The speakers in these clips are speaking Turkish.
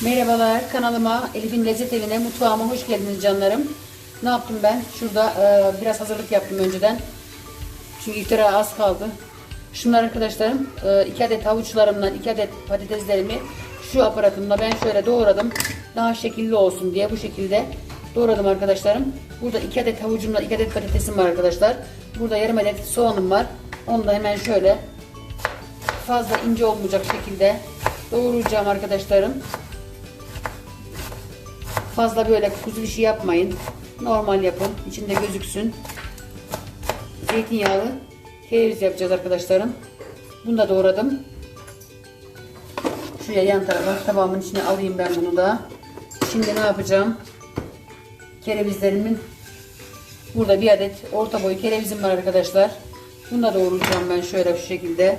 Merhabalar kanalıma Elif'in Lezzet Evi'ne mutfağıma hoş geldiniz canlarım. Ne yaptım ben? Şurada e, biraz hazırlık yaptım önceden. Çünkü iftara az kaldı. Şunlar arkadaşlarım e, iki adet havuçlarımdan iki adet patateslerimi şu aparatımla ben şöyle doğradım. Daha şekilli olsun diye bu şekilde doğradım arkadaşlarım. Burada iki adet havucumla iki adet patatesim var arkadaşlar. Burada yarım adet soğanım var. Onu da hemen şöyle fazla ince olmayacak şekilde doğrayacağım arkadaşlarım. Fazla böyle kuzu işi yapmayın. Normal yapın. İçinde gözüksün. Zeytinyağlı kereviz yapacağız arkadaşlarım. Bunu da doğradım. Şuraya yan tarafa tabağımın içine alayım ben bunu da. Şimdi ne yapacağım? Kerevizlerimin burada bir adet orta boy kerevizim var arkadaşlar. Bunu da doğrayacağım ben şöyle şu şekilde.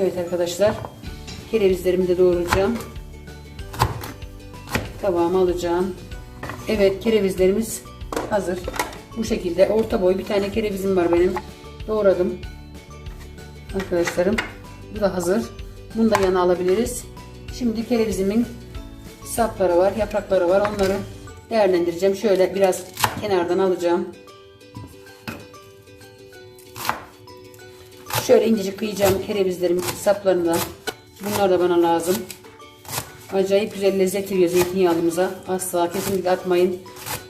Evet arkadaşlar. Kerevizlerimi de doğrayacağım. Tabağıma alacağım. Evet kerevizlerimiz hazır. Bu şekilde orta boy bir tane kerevizim var benim. Doğradım. Arkadaşlarım. Bu da hazır. Bunu da yana alabiliriz. Şimdi kerevizimin sapları var, yaprakları var. Onları değerlendireceğim. Şöyle biraz kenardan alacağım. Şöyle incecik kıyacağım kerevizlerimin saplarını da. Bunlar da bana lazım. Acayip güzel lezzet veriyor zeytinyağlımıza. Asla kesinlikle atmayın.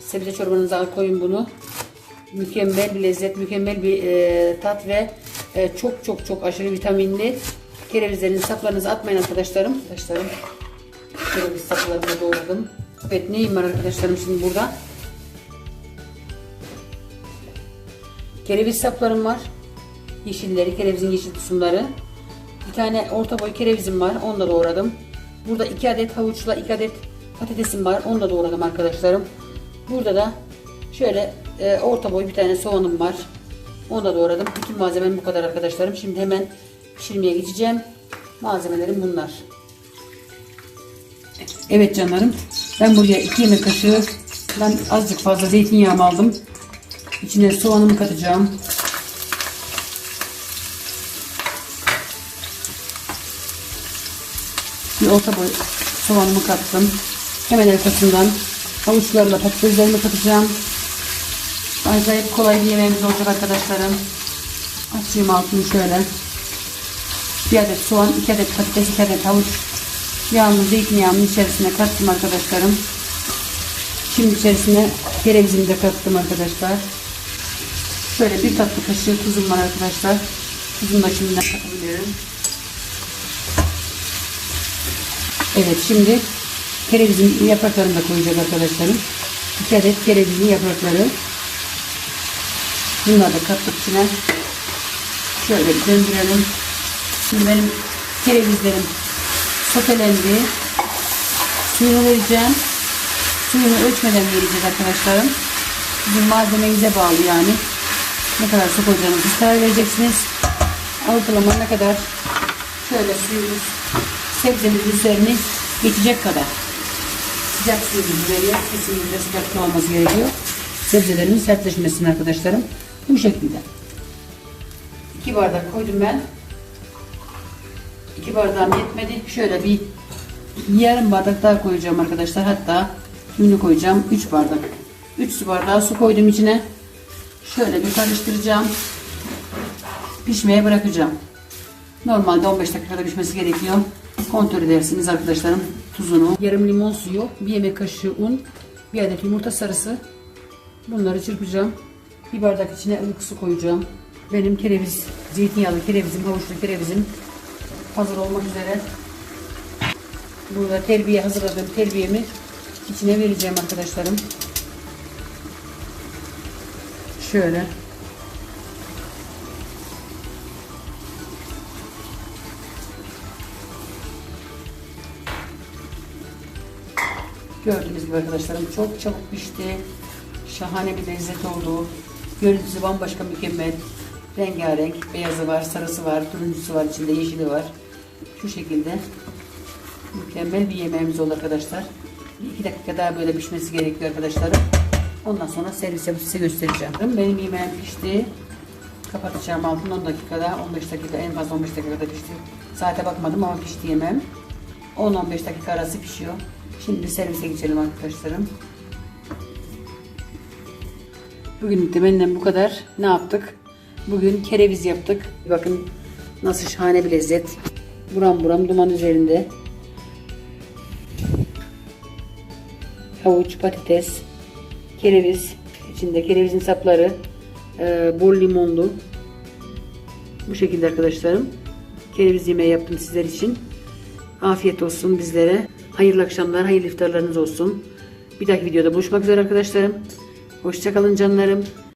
Sebze çorbanıza koyun bunu. Mükemmel bir lezzet, mükemmel bir e, tat ve e, çok çok çok aşırı vitaminli. Kerevizlerin saplarınızı atmayın arkadaşlarım. Arkadaşlarım kereviz saplarını doğradım. Evet neyim var arkadaşlarım şimdi burada? Kereviz saplarım var. Yeşilleri, kerevizin yeşil kısımları. Bir tane orta boy kerevizim var. Onu da doğradım. Burada iki adet havuçla iki adet patatesim var. Onu da doğradım arkadaşlarım. Burada da şöyle e, orta boy bir tane soğanım var. Onu da doğradım. Bütün malzemem bu kadar arkadaşlarım. Şimdi hemen pişirmeye geçeceğim. Malzemelerim bunlar. Evet canlarım. Ben buraya 2 yemek kaşığı ben azıcık fazla zeytinyağımı aldım. İçine soğanımı katacağım. Bir orta boy soğanımı kattım. Hemen arkasından havuçlarla patateslerimi katacağım. Acayip kolay bir yemeğimiz olacak arkadaşlarım. Açayım altını şöyle. Bir adet soğan, iki adet patates, iki adet havuç. Yağını, zeytinyağını içerisine kattım arkadaşlarım. Şimdi içerisine kerevizimi de kattım arkadaşlar. Şöyle bir tatlı kaşığı tuzum var arkadaşlar. Tuzumu da şimdiden katabilirim. Evet şimdi kerevizin yapraklarını da koyacağız arkadaşlarım. İki adet kerevizin yaprakları. Bunları da kattık içine. Şöyle döndürelim. Şimdi benim kerevizlerim sotelendi. Suyunu vereceğim. Suyunu ölçmeden vereceğiz arkadaşlarım. Bizim malzemenize bağlı yani. Ne kadar su koyacağınızı karar vereceksiniz. Ortalama ne kadar şöyle suyumuz sebzemizin üzerini geçecek kadar sıcak suyumuzu veriyor. Kesinlikle sıcak su olması gerekiyor. Sebzelerimin sertleşmesini arkadaşlarım. Bu şekilde. 2 bardak koydum ben. 2 bardağım yetmedi. Şöyle bir yarım bardak daha koyacağım arkadaşlar. Hatta tümünü koyacağım. 3 bardak. 3 su bardağı su koydum içine. Şöyle bir karıştıracağım. Pişmeye bırakacağım. Normalde 15 dakikada pişmesi gerekiyor. Kontrol edersiniz arkadaşlarım tuzunu. Yarım limon suyu, bir yemek kaşığı un, bir adet yumurta sarısı. Bunları çırpacağım. Bir bardak içine ılık su koyacağım. Benim kereviz, zeytinyağlı kerevizim, havuçlu kerevizim hazır olmak üzere. Burada terbiye hazırladığım terbiyemi içine vereceğim arkadaşlarım. Şöyle. Gördüğünüz gibi arkadaşlarım çok çabuk pişti. Şahane bir lezzet oldu. Görüntüsü bambaşka mükemmel. Rengarenk. Beyazı var, sarısı var, turuncusu var, içinde yeşili var. Şu şekilde mükemmel bir yemeğimiz oldu arkadaşlar. Bir iki dakika daha böyle pişmesi gerekiyor arkadaşlarım. Ondan sonra servis yapıp size göstereceğim. Benim yemeğim pişti. Kapatacağım altını 10 dakikada, 15 dakika en fazla 15 dakikada pişti. Saate bakmadım ama pişti yemem. 10-15 dakika arası pişiyor. Şimdi servise geçelim arkadaşlarım. Bugün de benden bu kadar. Ne yaptık? Bugün kereviz yaptık. Bakın nasıl şahane bir lezzet. Buram buram duman üzerinde. Havuç, patates, kereviz. içinde kerevizin sapları. e, bol limonlu. Bu şekilde arkadaşlarım. Kereviz yemeği yaptım sizler için. Afiyet olsun bizlere. Hayırlı akşamlar, hayırlı iftarlarınız olsun. Bir dahaki videoda buluşmak üzere arkadaşlarım. Hoşçakalın canlarım.